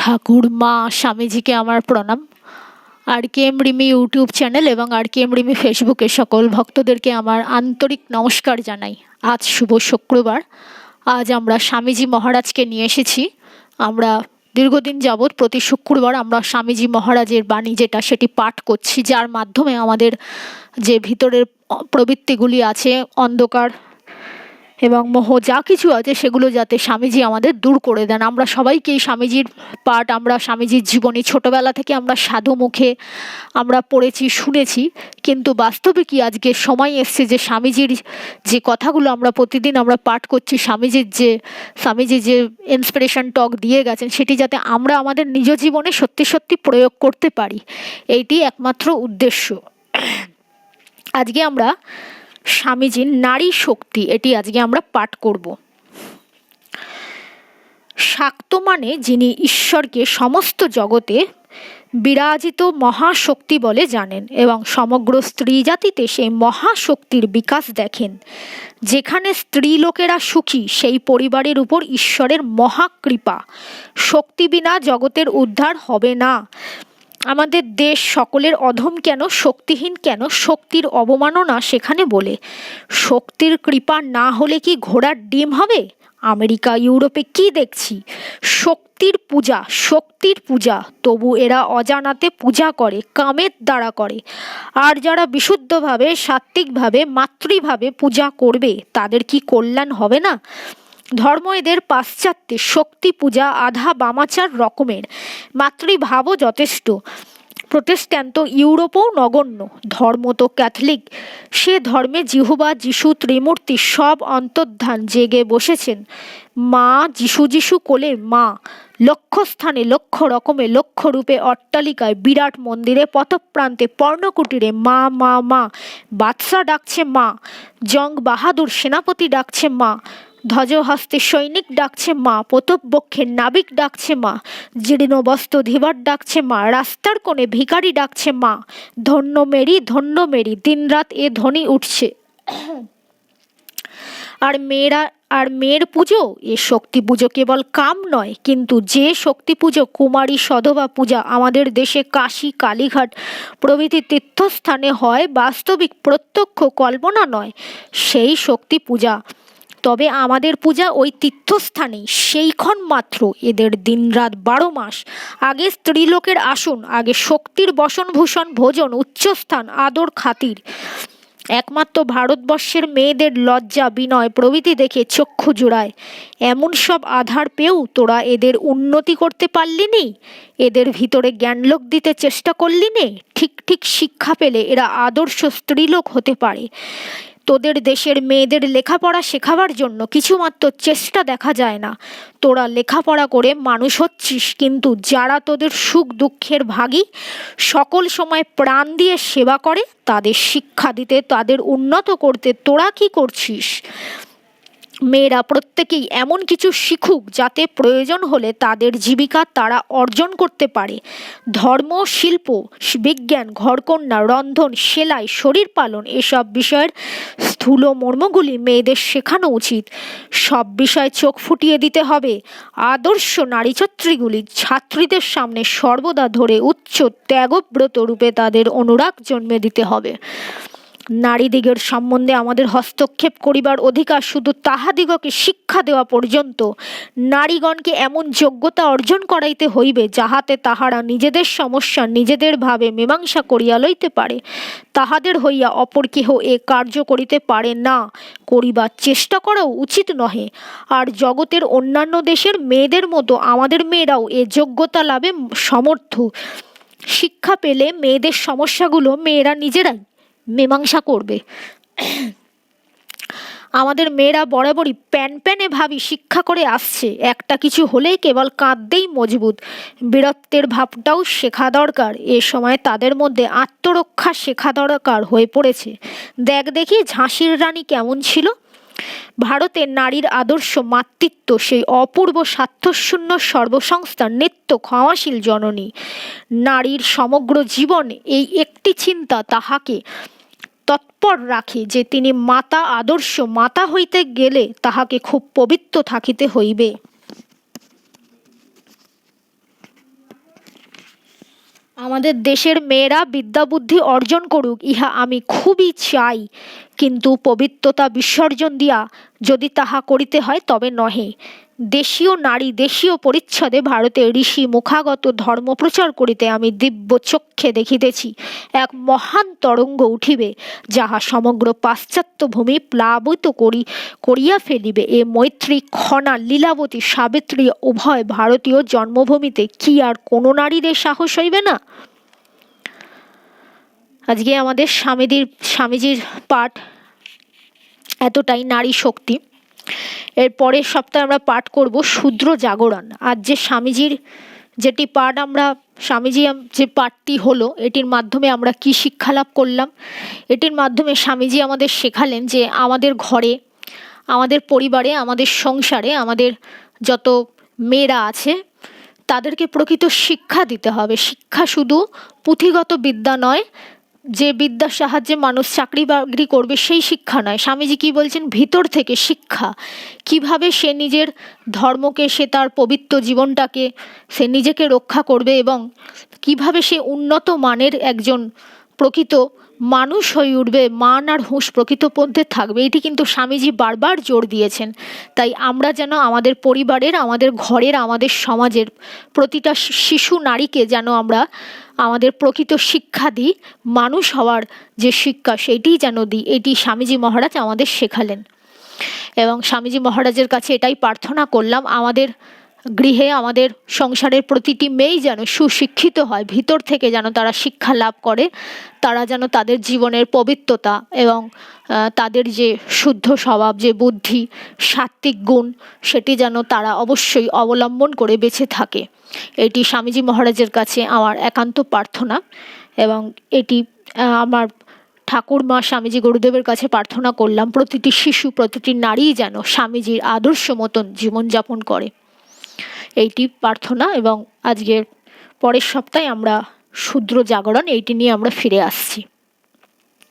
ঠাকুর মা স্বামীজিকে আমার প্রণাম। R K M Rimi YouTube channel এবং আর কে এম রিমি ফেসবুকে সকল ভক্তদেরকে আমার আন্তরিক নমস্কার জানাই। আজ শুভ শুক্রবার। আজ আমরা স্বামীজি মহারাজকে নিয়ে এসেছি। আমরা দীর্ঘদিন যাবৎ প্রতি শুক্রবার আমরা স্বামীজি মহারাজের বাণী যেটা সেটি পাঠ করছি, যার মাধ্যমে আমাদের যে ভিতরের প্রবৃত্তিগুলি আছে, অন্ধকার এবং মোহ, যা কিছু আছে সেগুলো যাতে স্বামীজি আমাদের দূর করে দেন। আমরা সবাইকেই স্বামীজির পাঠ, আমরা স্বামীজির জীবনী, ছোটবেলা থেকে আমরা সাধু মুখে আমরা পড়েছি, শুনেছি। কিন্তু বাস্তবে কি আজকে সময় এসছে যে স্বামীজির যে কথাগুলো আমরা প্রতিদিন আমরা পাঠ করছি, স্বামীজির যে স্বামীজি যে ইন্সপিরেশন টক দিয়ে গেছেন, সেটি যাতে আমরা আমাদের নিজ জীবনে সত্যি সত্যি প্রয়োগ করতে পারি। এইটি একমাত্র উদ্দেশ্য। আজকে আমরা স্বামীজির নারী শক্তি, এটি আজকে আমরা পাঠ করব। শাক্ত মানে যিনি ঈশ্বরকে সমস্ত জগতে বিরাজিত মহাশক্তি বলে জানেন এবং সমগ্র স্ত্রী জাতিতে সেই মহাশক্তির বিকাশ দেখেন। যেখানে স্ত্রী লোকেরা সুখী, সেই পরিবারের উপর ঈশ্বরের মহাকৃপা। শক্তি বিনা জগতের উদ্ধার হবে না। আমাদের দেশ সকলের অধম কেন, শক্তিহীন কেন, শক্তির অবমাননা সেখানে বলে। শক্তির কৃপা না হলে কি ঘোড়ার ডিম হবে? আমেরিকা, ইউরোপে কি দেখছি? শক্তির পূজা শক্তির পূজা, তবু এরা অজানাতে পূজা করে, কামের দ্বারা করে। আর যারা বিশুদ্ধভাবে, সাত্ত্বিকভাবে, মাতৃভাবে পূজা করবে, তাদের কি কল্যাণ হবে না? ধর্ম এদের পাশ্চাত্যে শক্তি, পূজা, আধা বামাচার রকমের। মাতৃভাবও যথেষ্ট। প্রোটেস্ট্যান্ত ইউরোপও নগণ্য। ধর্ম তো ক্যাথলিক। সে ধর্মে জিহুবা, যিশু, ত্রিমূর্তি সব অন্তর্ধান, জেগে বসেছেন। মা, যিশু যিশু কোলে মা। লক্ষ স্থানে লক্ষ রকমে লক্ষ্য রূপে অট্টালিকায় বিরাট মন্দিরে, পথপ্রান্তে পর্ণকুটিরে মা মা মা। বাদশা ডাকছে মা। জং বাহাদুর সেনাপতি ডাকছে মা। ধ্বজহস্তে সৈনিক ডাকছে মা প্রতবক্ষের নাবিক ডাকছে মা, জীর্ণ বস্ত্র ধীবার ডাকছে মা, রাস্তার কোণে ভিখারি ডাকছে মা, ধন্য মেরি ধন্য মেরি, দিনরাত এ ধ্বনি উঠছে। আর মেয়েরা, আর মেয়ের পুজো, এ শক্তি পুজো কেবল কাম নয়, কিন্তু যে শক্তি পুজো, কুমারী সধবা পূজা, আমাদের দেশে কাশী, কালীঘাট প্রভৃতি তীর্থস্থানে হয়, বাস্তবিক প্রত্যক্ষ কল্পনা নয়, সেই শক্তি পূজা। তবে আমাদের পূজা ওই তীর্থস্থানেই। সেইক্ষণ মাত্র এদের দিনরাত বারো মাস। আগে স্ত্রীলোকের আসন, আগে শক্তির বসনভূষণ, ভোজন, উচ্চস্থান, আদর, খাতির। একমাত্র ভারতবর্ষের মেয়েদের লজ্জা, বিনয় প্রভৃতি দেখে চক্ষু জোড়ায়। এমন সব আধার পেয়েও তোরা এদের উন্নতি করতে পারলি নি? এদের ভিতরে জ্ঞানলোক দিতে চেষ্টা করলি নে? ঠিক ঠিক শিক্ষা পেলে এরা আদর্শ স্ত্রীলোক হতে পারে। তোদের দেশের মেয়েদের লেখাপড়া শেখাবার জন্য কিছুমাত্র চেষ্টা দেখা যায় না। তোরা লেখাপড়া করে মানুষ হচ্ছিস, কিন্তু যারা তোদের সুখ দুঃখের ভাগী, সকল সময় প্রাণ দিয়ে সেবা করে, তাদের শিক্ষা দিতে, তাদের উন্নত করতে তোরা কি করছিস? মেয়েরা প্রত্যেকেই এমন কিছু শিখুক যাতে প্রয়োজন হলে তাদের জীবিকা তারা অর্জন করতে পারে। ধর্ম, শিল্প, বিজ্ঞান, ঘরকন্যা, রন্ধন, সেলাই, শরীর পালন এসব বিষয়ের স্থূল মর্মগুলি মেয়েদের শেখানো উচিত। সব বিষয়ে চোখ ফুটিয়ে দিতে হবে। আদর্শ নারীচত্রীগুলি ছাত্রীদের সামনে সর্বদা ধরে উচ্চ ত্যাগব্রত রূপে তাদের অনুরাগ জন্মে দিতে হবে। নারীদিগের সম্বন্ধে আমাদের হস্তক্ষেপ করিবার অধিকার শুধু তাহাদিগকে শিক্ষা দেওয়া পর্যন্ত। নারীগণকে এমন যোগ্যতা অর্জন করাইতে হইবে, যাহাতে তাহারা নিজেদের সমস্যা নিজেদের ভাবে মীমাংসা করিয়া লইতে পারে। তাহাদের হইয়া অপর কেহ এ কার্য করিতে পারে না। করিবার চেষ্টা করাও উচিত নহে। আর জগতের অন্যান্য দেশের মেয়েদের মতো আমাদের মেয়েরাও এ যোগ্যতা লাভে সমর্থ। শিক্ষা পেলে মেয়েদের সমস্যাগুলো মেয়েরা নিজেরাই মীমাংসা করবে। আমাদের মেয়েরা বরাবরই প্যান প্যানে ভাবি শিক্ষা করে আসছে। একটা কিছু হলেই কেবল কাঁদতেই মজবুত। বীরত্বের ভাবটাও শেখা দরকার। এ সময় তাদের মধ্যে আত্মরক্ষা শেখা দরকার হয়ে পড়েছে। দেখ দেখি ঝাঁসির রানী কেমন ছিল। ভারতের নারীর আদর্শ মাতৃত্ব, সেই অপূর্ব স্বার্থশূন্য সর্বসংস্থার নিত্য ক্ষমাশীল জননী। নারীর সমগ্র জীবন এই একটি চিন্তা তাহাকে তৎপর রাখি যে তিনি মাতা আদর্শ মাতা হইতে গেলে তাহাকে খুব পবিত্র থাকিতে হইবে। আমাদের দেশের মেয়েরা বিদ্যা বুদ্ধি অর্জন করুক, ইহা আমি খুবই চাই। কিন্তু পবিত্রতা বিসর্জন দিয়া যদি তাহা করিতে হয় তবে নহে। দেশীয় নারী দেশীয় পরিচ্ছদে ভারতে ঋষি মুখাগত ধর্ম প্রচার করিতে আমি দিব্য চক্ষে দেখিতেছি। এক মহান তরঙ্গ উঠিবে, যাহা সমগ্র পাশ্চাত্য ভূমি প্লাবিত করি, করিয়া ফেলিবে। এ মৈত্রী খনা লীলাবতী সাবিত্রী, উভয় ভারতীয় জন্মভূমিতে কি আর কোনো নারীদের সাহস হইবে না? আজকে আমাদের স্বামীজির স্বামীজির পাঠ এতটাই নারী শক্তি। এর পরের সপ্তাহে আমরা পাঠ করব শূদ্র জাগরণ। আজ যে স্বামীজির যেটি পাঠ আমরা, স্বামীজি যে পাঠটি হলো, এটির মাধ্যমে আমরা কি শিক্ষা লাভ করলাম, এটির মাধ্যমে স্বামীজি আমাদের শেখালেন যে আমাদের ঘরে, আমাদের পরিবারে, আমাদের সংসারে, আমাদের যত মেয়েরা আছে, তাদেরকে প্রকৃত শিক্ষা দিতে হবে। শিক্ষা শুধু পুঁথিগত বিদ্যা নয় যে বিদ্যার সাহায্যে মানুষ চাকরি বাকরি করবে সেই শিক্ষা নয়। স্বামীজি কি বলছেন? ভিতর থেকে শিক্ষা। কীভাবে সে নিজের ধর্মকে, সে তার পবিত্র জীবনটাকে সে নিজেকে রক্ষা করবে এবং কীভাবে সে উন্নত মানের একজন প্রকৃত মানুষ হয়ে উঠবে, মান আর হুঁশ প্রকৃত পন্থে থাকবে। এটি কিন্তু স্বামীজি বারবার জোর দিয়েছেন। তাই আমরা যেন আমাদের পরিবারের, আমাদের ঘরের, আমাদের সমাজের প্রতিটা শিশু, নারীকে যেন আমরা আমাদের প্রকৃত শিক্ষা দিই, মানুষ হওয়ার যে শিক্ষা সেইটিই যেন দিই, এটি স্বামীজি মহারাজ আমাদের শেখালেন। এবং স্বামীজি মহারাজের কাছে এটাই প্রার্থনা করলাম, আমাদের গৃহে আমাদের সংসারের প্রতিটি মেয়েই যেন সুশিক্ষিত হয়, ভিতর থেকে যেন তারা শিক্ষা লাভ করে, তারা যেন তাদের জীবনের পবিত্রতা এবং তাদের যে শুদ্ধ স্বভাব, যে বুদ্ধি, সাত্ত্বিক গুণ, সেটি যেন তারা অবশ্যই অবলম্বন করে বেঁচে থাকে। এটি স্বামীজি মহারাজের কাছে আমার একান্ত প্রার্থনা এবং এটি আমার ঠাকুরমা স্বামীজি গুরুদেবের কাছে প্রার্থনা করলাম, প্রতিটি শিশু, প্রতিটি নারী যেন স্বামীজির আদর্শ মতন জীবনযাপন করে। এইটি প্রার্থনা এবং আজকের পরের সপ্তাহে আমরা শূদ্র জাগরণ এইটি নিয়ে আমরা ফিরে আসছি।